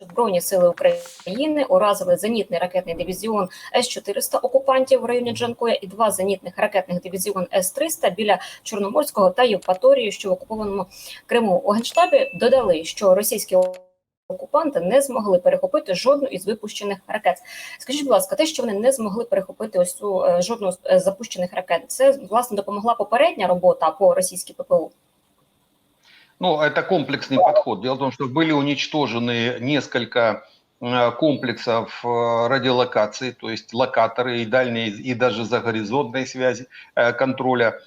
Збройні сили України уразили зенітний ракетний дивізіон С-400 окупантів в районі Джанкоя і два зенітних ракетних дивізіон С-300 біля Чорноморського та Євпаторії, що в окупованому Криму. У Генштабі додали, що російські окупанти не змогли перехопити жодну із випущених ракет. Скажіть, будь ласка, те, що вони не змогли перехопити ось цю е, жодну з е, запущених ракет, це власне допомогла попередня робота по російській ППУ? Ну, это комплексный подход. Дело в том, что были уничтожены несколько э, комплексов э, радиолокации, то есть локаторы и дальние, и даже загоризонтной связи э, контроля.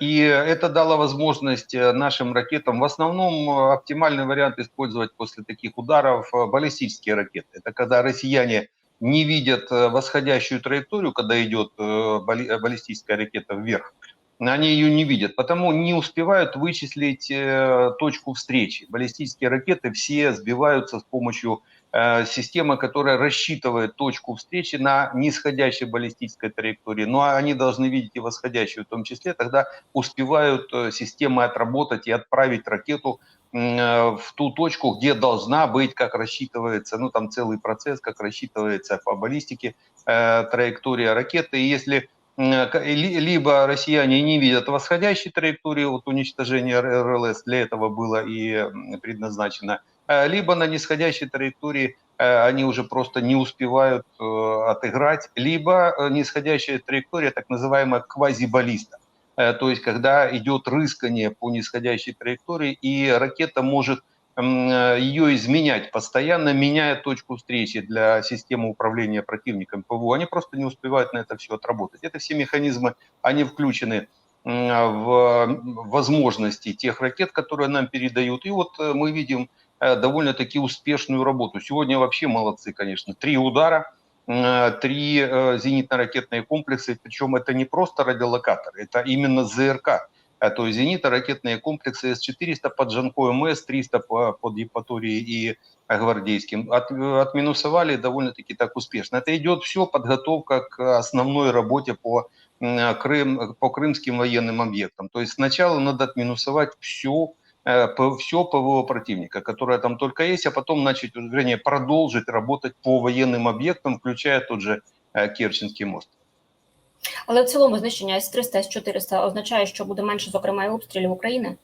И это дало возможность нашим ракетам, в основном оптимальный вариант использовать после таких ударов баллистические ракеты. Это когда россияне не видят восходящую траекторию, когда идет балли- баллистическая ракета вверх, они ее не видят, потому не успевают вычислить э, точку встречи. Баллистические ракеты все сбиваются с помощью э, системы, которая рассчитывает точку встречи на нисходящей баллистической траектории. Но они должны видеть и восходящую в том числе, тогда успевают э, системы отработать и отправить ракету э, в ту точку, где должна быть, как рассчитывается, ну там целый процесс, как рассчитывается по баллистике э, траектория ракеты. И если либо россияне не видят восходящей траектории от уничтожения РЛС, для этого было и предназначено, э, либо на нисходящей траектории э, они уже просто не успевают э, отыграть, либо э, нисходящая траектория, так называемая квазибаллиста, Э, то есть когда идет рыскание по нисходящей траектории, и ракета может э, ее изменять постоянно, меняя точку встречи для системы управления противником ПВО. Они просто не успевают на это все отработать. Это все механизмы, они включены м, в возможности тех ракет, которые нам передают. И вот э, мы видим э, довольно-таки успешную работу. Сегодня вообще молодцы, конечно. Три удара, э, три э, зенитно-ракетные комплексы, причем это не просто радиолокаторы, это именно ЗРК. Э, То есть зенитно-ракетные комплексы С-400 под Жанкоем, С-300 по- под Евпаторией и э, Гвардейским. От, э, отминусовали довольно-таки так успешно. Это идет все подготовка к основной работе по, Крым, по крымским военным объектам. То есть сначала надо отминусовать все, все ПВО противника, которое там только есть, а потом начать, вернее, продолжить работать по военным объектам, включая тот же э, Керченский мост. Але в цілому знищення С-300, С-400 означає, що буде менше, зокрема, і обстрілів України.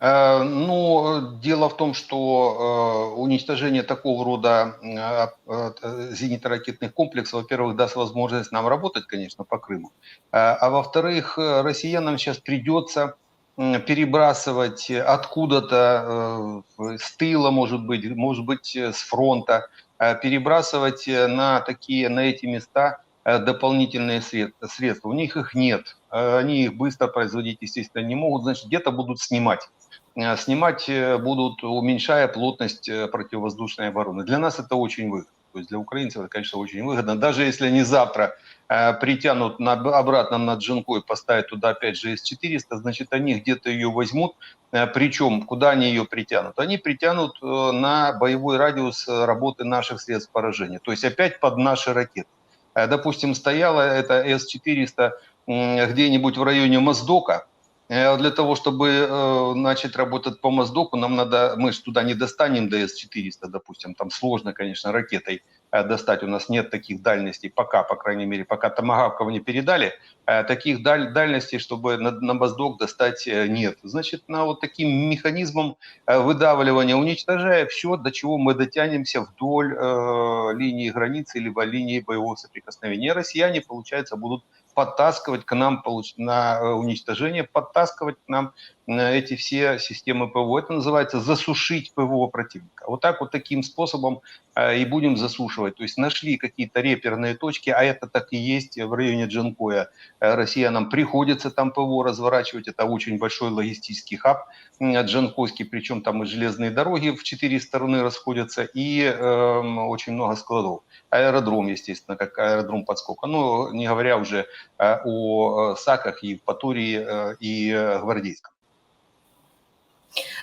Э, Ну, э, дело в том, что э, уничтожение такого рода э, э, зенитно-ракетных комплексов, во-первых, даст возможность нам работать, конечно, по Крыму, Э, а во-вторых, э, россиянам сейчас придется м, перебрасывать откуда-то э, с тыла, может быть, может быть, э, с фронта, э, перебрасывать э, на такие, на эти места э, дополнительные сред- средства. У них их нет, Э, они их быстро производить, естественно, не могут, значит, где-то будут снимать э, снимать э, будут, уменьшая плотность э, противовоздушной обороны. Для нас это очень выгодно. То есть для украинцев это, конечно, очень выгодно. Даже если они завтра э, притянут на, обратно на Джанкой, поставят туда опять же С-400, значит, они где-то ее возьмут. Э, причем, куда они ее притянут? Они притянут э, на боевой радиус э, работы наших средств поражения. То есть опять под наши ракеты. Э, допустим, стояла эта С-400 м, где-нибудь в районе Моздока, Э, Для того, чтобы э, начать работать по Моздоку, нам надо, мы же туда не достанем до С-400, допустим, там сложно, конечно, ракетой достать, у нас нет таких дальностей, пока, по крайней мере, пока Томагавков не передали, э, таких даль- дальностей, чтобы на, на Моздок достать э, нет. Значит, на вот таким механизмом э, выдавливания, уничтожая все, до чего мы дотянемся вдоль э, линии границы, либо линии боевого соприкосновения. Россияне, получается, будут подтаскивать к нам на э, уничтожение, подтаскивать к нам э, эти все системы ПВО. Это называется засушить ПВО противника. Вот так вот таким способом э, и будем засушивать. То есть нашли какие-то реперные точки, а это так и есть в районе Джанкоя. Э, Россиянам приходится там ПВО разворачивать. Это очень большой логистический хаб Джанкойский, причем там и железные дороги в четыре стороны расходятся, и эм, очень много складов. Аэродром, естественно, как аэродром подскока. Ну, не говоря уже э, о э, САКах, Евпатории э, и э, Гвардейском.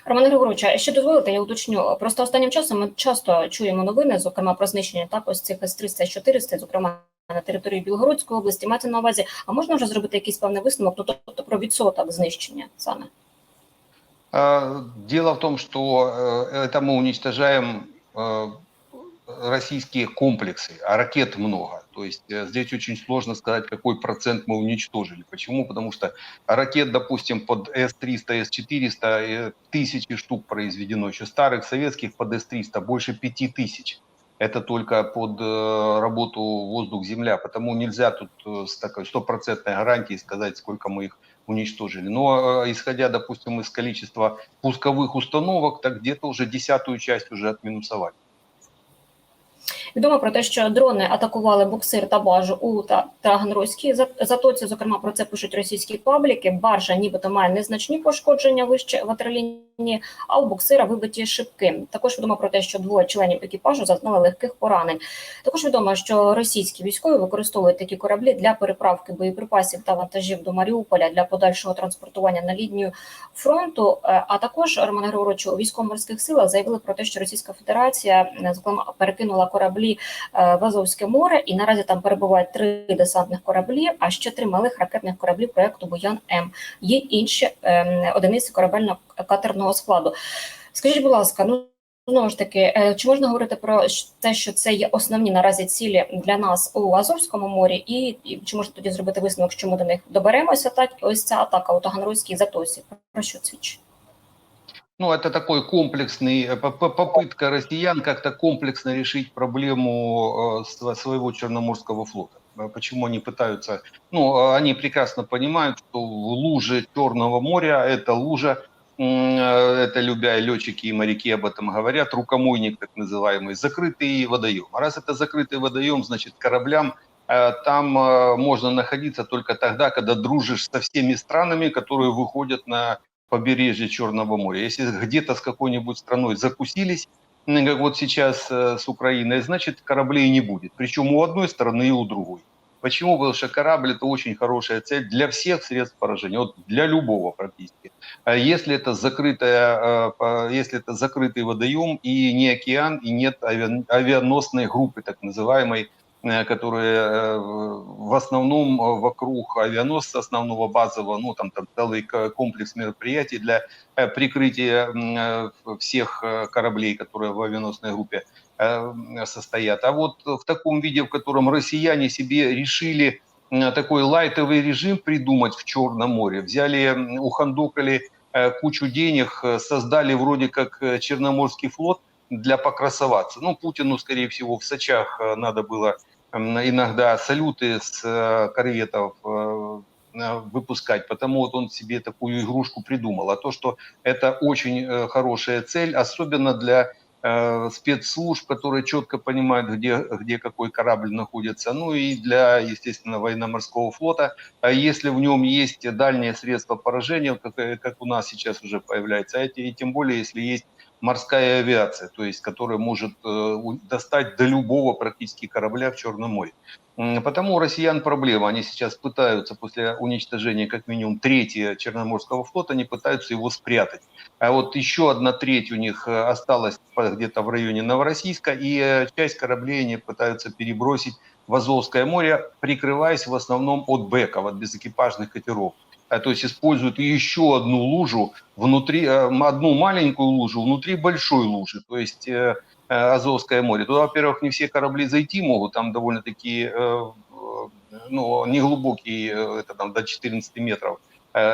Роман Григорович, а ще дозволите, я уточню. Просто останнім часом ми часто чуємо новини, зокрема про знищення так ось цих С-300, С-400, зокрема на території Білгородської області. Мається на увазі, а можна вже зробити якийсь певний висновок, ну, тобто про відсоток знищення саме? А, Дело в том, что э, это мы уничтожаем э, российские комплексы, а ракет много. То есть э, здесь очень сложно сказать, какой процент мы уничтожили. Почему? Потому что ракет, допустим, под С-300, С-400 э, тысячи штук произведено, еще старых советских под С-300 больше пяти тысяч. Это только под э, работу воздух-земля, потому нельзя тут с такой стопроцентной гарантией сказать, сколько мы их уничтожили. Но исходя, допустим, из количества пусковых установок, так где-то уже десятую часть уже отминусовали. Відомо про те, що дрони атакували буксир та бажу у та за- затоці. Зокрема, про це пишуть російські пабліки. Баржа, нібито має незначні пошкодження вище ватерлінії, а у буксира вибиті шибки. Також відомо про те, що двоє членів екіпажу зазнали легких поранень. Також відомо, що російські військові використовують такі кораблі для переправки боєприпасів та вантажів до Маріуполя для подальшого транспортування на лінію фронту. Е, А також Роман Григорович, у військово-морських силах заявили про те, що Російська Федерація е, зокрема перекинула кораблі е, в Азовське море, і наразі там перебувають три десантних кораблі, а ще три малих ракетних кораблі проекту Буян М. Є інші е, одиниці корабельно-катерного складу. Скажіть, будь ласка, ну. Знову ж таки, е, чи можна говорити про щ- те, що це є основні наразі цілі для нас у Азовському морі, і, і чи можна тоді зробити висновок, що ми до них доберемося? Так, ось ця атака у Таганрозькій затоці. Про що свідчить? Ну, это такой комплексный, э, по- по- попытка россиян как-то комплексно решить проблему э, сво- своего Черноморского флота. Э, Почему они пытаются? Ну, э, они прекрасно понимают, что в луже Черного моря это лужа, м, э, это любя летчики и моряки об этом говорят, рукомойник так называемый, закрытый водоем. А раз это закрытый водоем, значит кораблям э, там э, можно находиться только тогда, когда дружишь со всеми странами, которые выходят на побережье Черного моря. Если где-то с какой-нибудь страной закусились, как вот сейчас э, с Украиной, значит кораблей не будет. Причем у одной стороны и у другой. Почему? Потому что корабль это очень хорошая цель для всех средств поражения, вот для любого практически. А Если это закрытая, э, если это закрытый водоем и не океан, и нет авиа- авианосной группы, так называемой, э, которая э, в основном вокруг авианосца основного базового, ну там, там целый комплекс мероприятий для прикрытия всех кораблей, которые в авианосной группе состоят. А вот в таком виде, в котором россияне себе решили м, такой лайтовый режим придумать в Черном море, взяли, ухандокали э, кучу денег, э, создали вроде как э, Черноморский флот для покрасоваться. Ну, Путину, скорее всего, в Сочах э, надо было иногда салюты с э, корветов э, э, выпускать, потому вот он себе такую игрушку придумал. А то, что это очень э, хорошая цель, особенно для э, спецслужб, которые четко понимают, где, где какой корабль находится, ну и для, естественно, военно-морского флота. А если в нем есть дальние средства поражения, как, э, как у нас сейчас уже появляется, а и тем более, если есть морская авиация, то есть которая может э, достать до любого практически корабля в Черном море. Потому у россиян проблема. Они сейчас пытаются после уничтожения как минимум трети Черноморского флота, они пытаются его спрятать. А вот еще одна треть у них э, осталась где-то в районе Новороссийска, и э, часть кораблей они пытаются перебросить в Азовское море, прикрываясь в основном от беков, от безэкипажных катеров. А, То есть используют еще одну лужу внутри, э, одну маленькую лужу внутри большой лужи, то есть э, э, Азовское море. Туда, во-первых, не все корабли зайти могут, там довольно-таки ну, неглубокий, это там до 14 метров,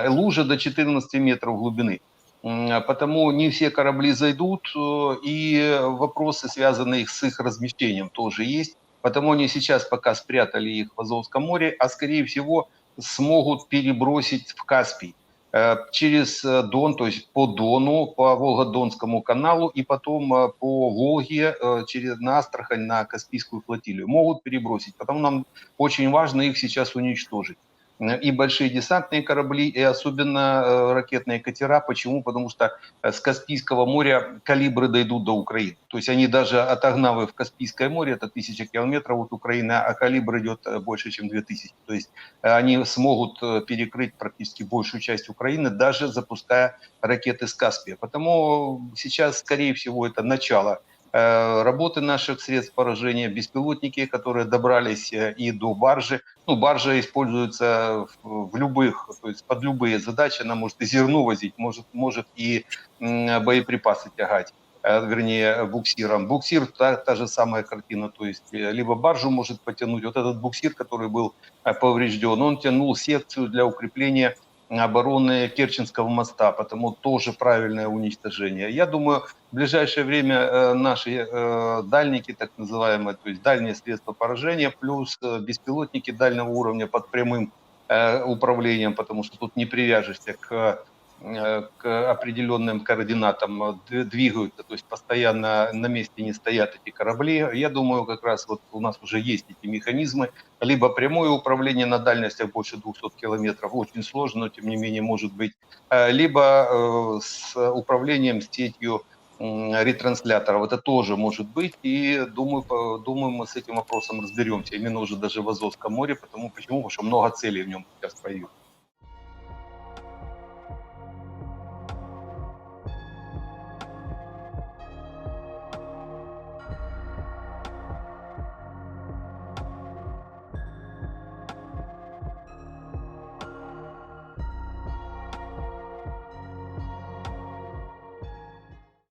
лужа до 14 метров глубины. М, Потому не все корабли зайдут, и вопросы, связанные с их размещением, тоже есть. Потому они сейчас пока спрятали их в Азовском море, а скорее всего смогут перебросить в Каспий э, через э, Дон, то есть по Дону, по Волгодонскому каналу и потом э, по Волге через на Астрахань, на Каспийскую флотилию. Могут перебросить, потому нам очень важно их сейчас уничтожить. Э, И большие десантные корабли, и особенно э, ракетные катера. Почему? Потому что э, с Каспийского моря калибры дойдут до Украины. То есть они даже отогнав в Каспийское море, это тысяча километров от Украины, а калибр идет больше, чем 2000. То есть они смогут перекрыть практически большую часть Украины, даже запуская ракеты с Каспия. Потому сейчас, скорее всего, это начало работы наших средств поражения, беспилотники, которые добрались э, и до баржи. Ну, баржа используется в, любых, то есть под любые задачи, она может и зерно возить, может, может и боеприпасы тягать э, вернее, буксиром. Буксир та, та же самая картина, то есть э, либо баржу может потянуть. Вот этот буксир, который был э, поврежден, он тянул секцию для укрепления обороны Керченского моста, потому тоже правильное уничтожение. Я думаю, в ближайшее время э, наши э, дальники, так называемые, то есть дальние средства поражения, плюс э, беспилотники дальнего уровня под прямым управлением, потому что тут не привяжешься к к определенным координатам э, двигаются, то есть постоянно на месте не стоят эти корабли. Я думаю, как раз вот у нас уже есть эти механизмы, либо прямое управление на дальностях больше 200 километров, очень сложно, но тем не менее может быть, э, либо э, с управлением сетью ретрансляторов, это тоже может быть, и думаю, думаю, мы с этим вопросом разберемся, именно уже даже в Азовском море, потому почему, потому что много целей в нем сейчас появилось.